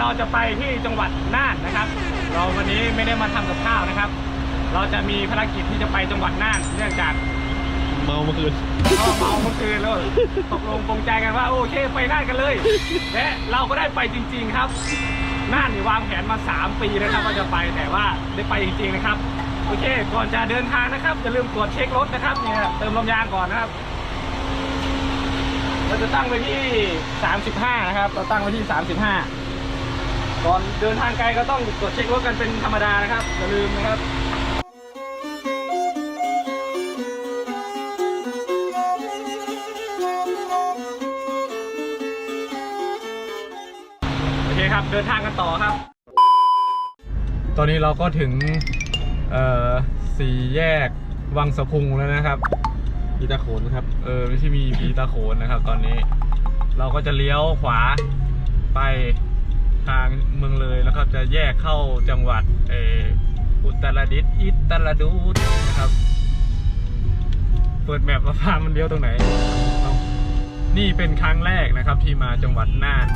เราจะไปที่จังหวัดน่านนะครับ เราวันนี้ไม่ได้มาทำกับข้าวนะครับ เราจะมีภารกิจที่จะไปจังหวัดน่านเนื่องจากเมาเมื่อคืนก็เมาเมื่อคืนแล้วตกลงปรงใจกันว่าโอเคไปน่านกันเลยและเราก็ได้ไปจริง ๆครับน่านนี่วางแผนมา 3 ปีนะครับว่าจะไปแต่ว่าได้ไปจริง ๆนะครับโอเค ก่อนจะเดินทางนะครับอย่าลืมตรวจเช็ครถนะครับเนี่ยเติมลมยางก่อนนะครับ เราจะตั้งไว้ที่ 35 นะครับ เราตั้งไว้ที่ 35 ก่อนเดินทางไกลก็ต้องตรวจเช็ครถกันเป็นธรรมดานะครับอย่าลืมนะครับโอเคครับเดินทางกันต่อครับ ตอนนี้เราก็ถึงเอ่อสี่แยกวังสะพุงแล้วนะครับ มีตะโขนครับ เออไม่ใช่มีผีตาโขนนะครับ ตอนนี้ เราก็จะเลี้ยวขวาไป ทางเมืองเลยแล้วครับจะแยกเข้าจังหวัดเอออุตรดิตถ์อิตรดูดนะครับ เปิดแมปมาพามันเลี้ยวตรงไหนเอ้านี่เป็นครั้งแรกนะครับที่มาจังหวัดน่าน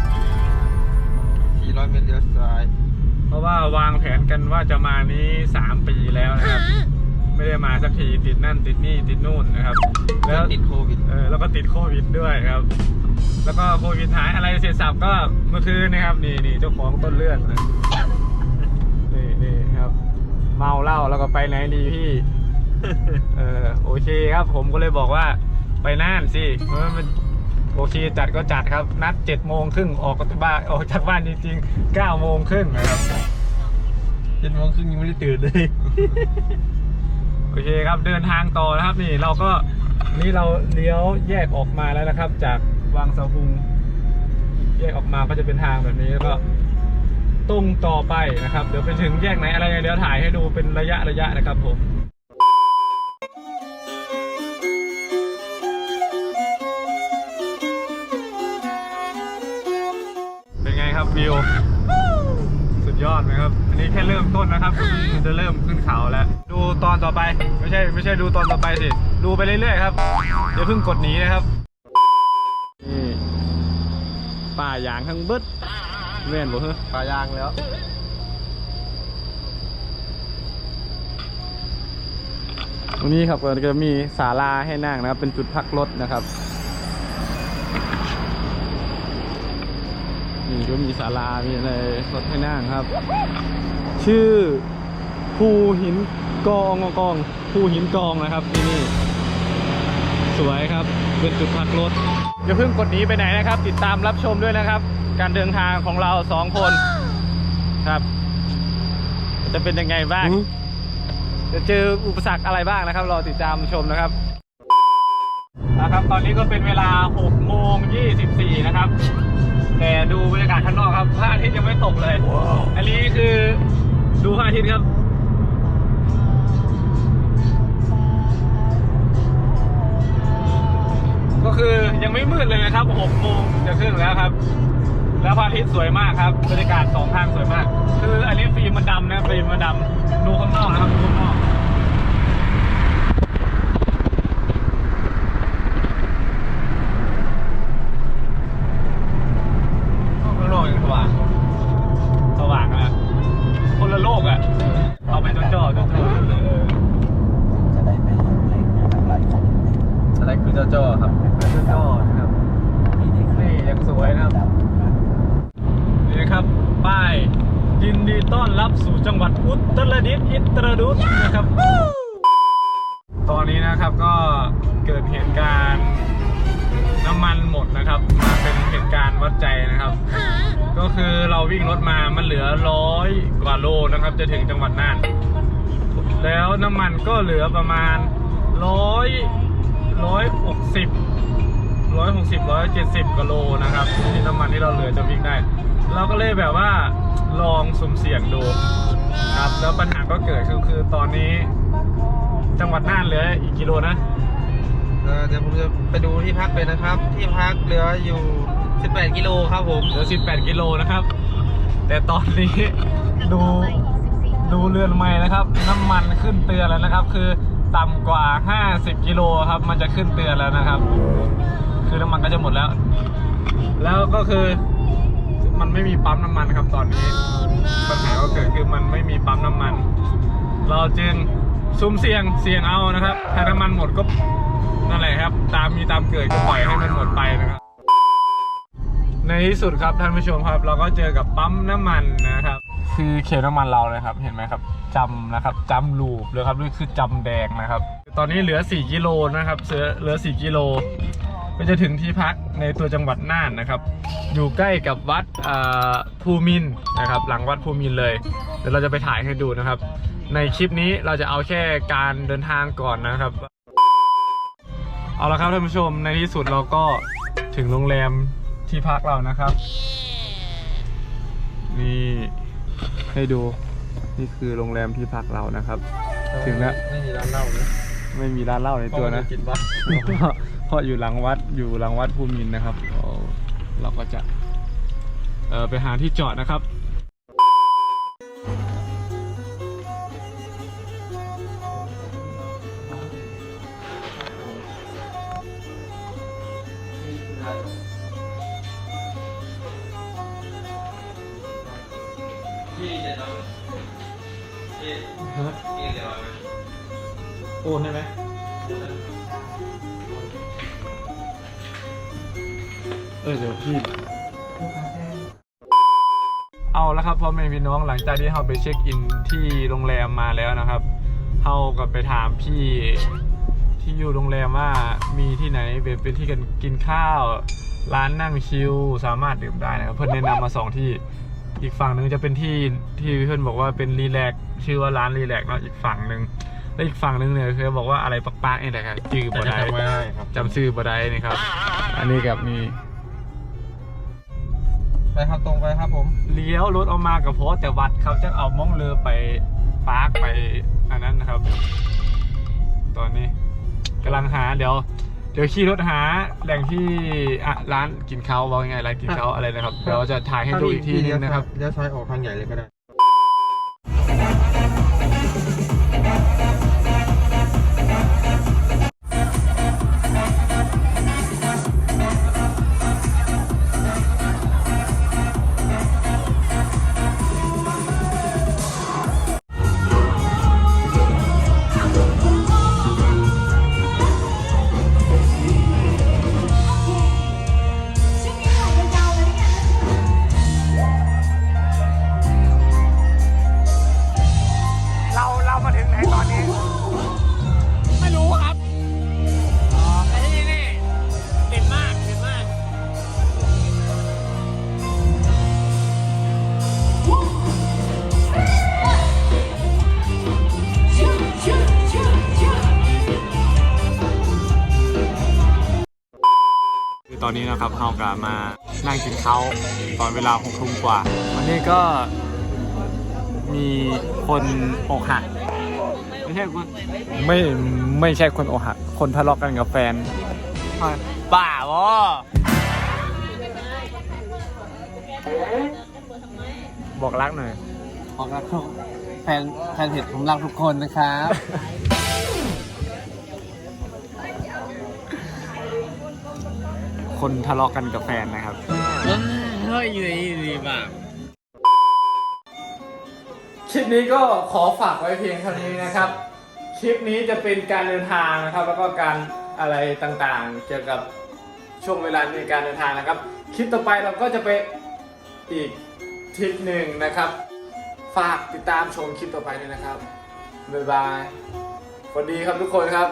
400 เมตรเลี้ยวซ้าย เพราะว่าวางแผนกันว่าจะมานี้ 3 ปีแล้วนะครับ ไม่ได้มาสักทีติดนั่นติดนี่ติดนู่นนะครับ แล้แล้ววติดโควิด เออแล้วก็ติดโควิดด้วยครับ แล้วก็โควิดหายอะไรเสร็จสับก็เมื่อคืนนะครับนี่นี่เจ้าของต้นเรื่องนะนี่นี่ครับ เมาเหล้าแล้วก็ไปไหนดีพี่เออโอเคครับ ผมก็เลยบอกว่าไปน่านสิเออมันโอเคจัดก็จัดครับ นัดเจ็ดโมงครึ่งออกจากบ้านออกจากบ้านจริงๆเก้าโมงครึ่งนะครับเจ็ดโมงครึ่งยังไม่ได้ตื่นเลย โอเคครับเดินทางต่อนะครับ นี่เราก็นี่เราเลี้ยวแยกออกมาแล้วนะครับ จาก วังเสะพุงแยกออกมาก็จะเป็นทางแบบนี้แล้วก็ตรงต่อไปนะครับ เดี๋ยวไปถึงแยกไหนอะไรเดี๋ยวถ่ายให้ดูเป็นระยะระยะนะครับผมเป็นไงครับวิวสุดยอดไหมครับ อันนี้แค่เริ่มต้นนะครับมันจะเริ่มขึ้นเขาแล้ว ดูตอนต่อไปไม่ใช่ไม่ใช่ดูตอนต่อไปสิดูไปเรื่อยๆครับอย่าเพิ่งกดหนีนะครับ นี่ป่าอย่างทั้งเบิดแม่นบ่เฮ้ปลายางแล้ว ตรงนี้ครับก็จะมีศาลาให้นั่งนะครับ เป็นจุดพักรถนะครับ นี่ก็มีศาลา มีอะไรรถให้นั่งครับ ชื่อภูหินกองกองภูหินกองนะครับที่นี่ สวยครับเป็นจุดพักรถอย่าเพิ่งกดหนีไปไหนนะครับ ติดตามรับชมด้วยนะครับ การเดินทางของเราสองคนครับ จะเป็นยังไงบ้าง จะเจออุปสรรคอะไรบ้างนะครับรอติดตามชมนะครับนะครับ ตอนนี้ก็เป็นเวลา6โมง24 นะครับ แต่ดูบรรยากาศข้างนอกครับพระอาทิตย์ยังไม่ตกเลย อันนี้คือดูพระอาทิตย์ครับ ก็คือยังไม่มืดเลยนะครับ6โมงจะขึ้นแล้วครับ แล้วพระอาทิตย์สวยมากครับบรรยากาศสองข้างสวยมาก คืออันนี้ฟิล์มมันดำนะฟิล์มมันดำดูข้างนอกนะครับดูข้างนอกข้างนอกยังสว่างสว่างนะคนละโลกอะ เอาไปจนจ่อจนจ่อ จะได้ไม่ต้องเล่นอะไรของ อะไรคือเจ้าจ้อครับ จนจ่อนะครับ นี่นี่ นี่ยังสวยนะครับ นี่นะครับ ป้ายยินดีต้อน รับสู่จังหวัดอุตรดิตถ์อิตรดุษนะครับ ตอนนี้นะครับก็เกิดเหตุการณ์น้ำมันหมดนะครับมาเป็นเหตุการณ์วัดใจนะครับ ก็คือเราวิ่งรถมามันเหลือร้อยกว่าโลนะครับ จะถึงจังหวัดน่าน แล้วน้ำมันก็เหลือประมาณร้อยร้อยหกสิบร้อยหกสิบร้อยเจ็ดสิบกโลนะครับที่น้ำมันที่เราเหลือจะวิ่งได้ เราก็เลยแบบว่า ลองสุ่มเสี่ยงดูครับแล้วปัญหาก็เกิดคือคือตอนนี้จังหวัดน่านเหลืออีกกิโลนะเอ่อเดี๋ยวผมจะไปดูที่พักเลยนะครับ ที่พักเหลืออยู่ 18 กิโลครับผมเหลือสิบแปดกิโลนะครับ แต่ตอนนี้ดูดูเรือนไม่นะครับ น้ำมันขึ้นเตือนแล้วนะครับ คือต่ำกว่า 50 กิโลครับ มันจะขึ้นเตือนแล้วนะครับ คือน้ำมันก็จะหมดแล้ว แล้วก็คือ มันไม่มีปั๊มน้ำมันครับตอนนี้ ปัญหาก็เกิดคือมันไม่มีปั๊มน้ำมัน เราจึงซุ่มเสี่ยงเสี่ยงเอานะครับ ถ้าน้ำมันหมดก็นั่นแหละครับ ตามมีตามเกิดก็ปล่อยให้มันหมดไปนะครับ ในที่สุดครับท่านผู้ชมครับ เราก็เจอกับปั๊มน้ำมันนะครับ คือเขตน้ำมันเราเลยครับ เห็นไหมครับจำนะครับจำลูปเลยครับนี่คือจำแดงนะครับ ตอนนี้เหลือ 4 กิโลนะครับเหลือเหลือ4กิโล ก็จะถึงที่พักในตัวจังหวัดน่านนะครับ อยู่ใกล้กับวัดอ่าภูมินทร์นะครับ หลังวัดภูมินทร์เลย เดี๋ยวเราจะไปถ่ายให้ดูนะครับ ในคลิปนี้เราจะเอาแค่การเดินทางก่อนนะครับ เอาละครับท่านผู้ชมในที่สุดเราก็ถึงโรงแรมที่พักเรานะครับ นี่ให้ดูนี่คือโรงแรมที่พักเรานะครับ ถึงแล้วไม่มีร้านเหล้าเลยไม่มีร้านเหล้าในตัวนะกินวะเพราะอยู่หลังวัดอยู่หลังวัดภูมินทร์นะครับโอ้เราก็จะเออไปหาที่จอดนะครับพี่เดี๋ยวเราพี่พี่เดี๋ยวเราโอนได้ไหม ออเดี๋ยวพี่เอาแล้วครับพ่อแม่พี่น้องหลังจากที่เราไปเช็คอินที่โรงแรมมาแล้วนะครับเราก็ไปถามพี่ที่อยู่โรงแรมว่ามีที่ไหนเป็นเป็นที่กันกินข้าว ร้านนั่งชิลสามารถดื่มได้นะครับเพื่อนแนะนำมาสองที่อีกฝั่งหนึ่งจะเป็นที่ที่เพื่อนบอกว่าเป็นรีแลกซ์ชื่อว่าร้านรีแลกซ์เนาะอีกฝั่งหนึ่งแล้วอีกฝั่งหนึ่งเนี่ยคือบอกว่าอะไรปักๆนี่แหละครับจื่อบ่ได้ไม่ได้ครับจำชื่อบ่ได้นี่ครับอันนี้กับนี่ ไปครับตรงไปครับผมเลี้ยวรถออกมากับโพสแต่วัดเขาจะเอาม่องเรือไปปาร์คไปอันนั้นนะครับ ตอนนี้กำลังหาเดี๋ยว เดี๋ยวขี่รถหาแหล่งที่อะร้านกินข้าวว่าไงร้านกินข้าวอะไรนะครับเดี๋ยวจะถ่ายให้ดูอีกทีนึงนะครับ เลี้ยวซ้ายออกทางใหญ่เลยก็ได้ นะครับเฮากลับมานั่งกินข้าวตอนเวลาหกทุ่มกว่า วันนี้ก็มีคนอกหักไม่ใช่คนไม่ไม่ใช่คนอกหัก คนทะเลาะกันกับแฟนบ้าวบอกรักหน่อยออกรักแฟนแฟนเพจผมรักทุกคนนะครับ คนทะเลาะกันกับแฟนนะครับ เฮ้ยดีดีมากคลิปนี้ก็ขอฝากไว้เพียงเท่านี้นะครับ คลิปนี้จะเป็นการเดินทางนะครับ แล้วก็การอะไรต่างๆ เกี่ยวกับช่วงเวลาในการเดินทางนะครับ คลิปต่อไปเราก็จะไปอีกทริปหนึ่งนะครับ ฝากติดตามชมคลิปต่อไปด้วยนะครับบ๊ายบายสวัสดีครับทุกคนครับ